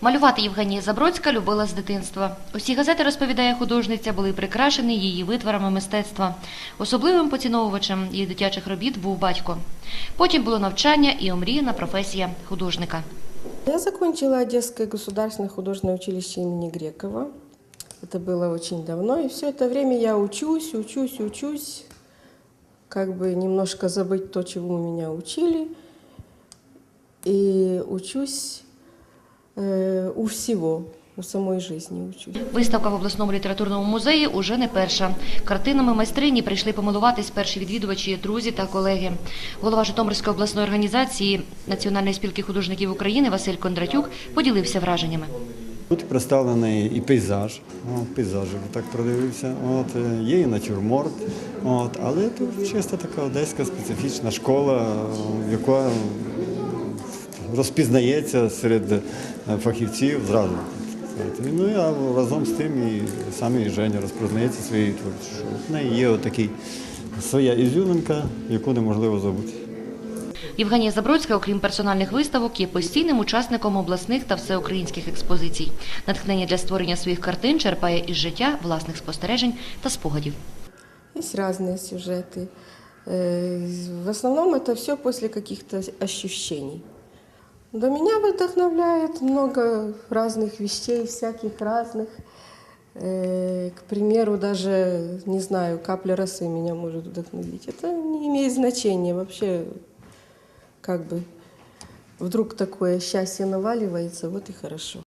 Малювати Євгенія Забродська любила з дитинства. Усі газети, розповідає художниця, були прикрашені її витворами мистецтва. Особливим поціновувачем її дитячих робіт був батько. Потім було навчання і омріяна професія художника. Я закончила Одесское государственное художественное училище имени Грекова. Это было очень давно, и все это время я учусь, учусь, учусь, как бы немножко забыть то, чему меня учили, и учусь э, у всего, у самой жизни учусь. Виставка в обласному літературному музеї уже не перша. Картинами майстрині прийшли помилуватись перші відвідувачі, друзі та колеги. Голова Житомирської обласної організації Національної спілки художників України Василь Кондратюк поділився враженнями. Тут представлений і пейзаж, о, пейзажі так продивився. От, е, є і натюрморт, от, але тут чисто така одеська специфічна школа, е, яка розпізнається серед е, фахівців зразу. так сказати. Ну а разом з тим і саме і Женя розпізнається своєю творчістю. В неї є отакий своя ізюминка, яку неможливо забути. Євгенія Забродська, окрім персональних виставок, є постійним учасником обласних та всеукраїнських експозицій. Натхнення для створення своїх картин черпає із життя, власних спостережень та спогадів. Есть разные сюжеты. Э, В основном это все после каких-то ощущений. До меня вдохновляет много разных вещей, всяких разных. Э, К примеру, даже, не знаю, капля росы меня может вдохновить. Это не имеет значения вообще, как бы. Вдруг такое счастье наваливается, вот и хорошо.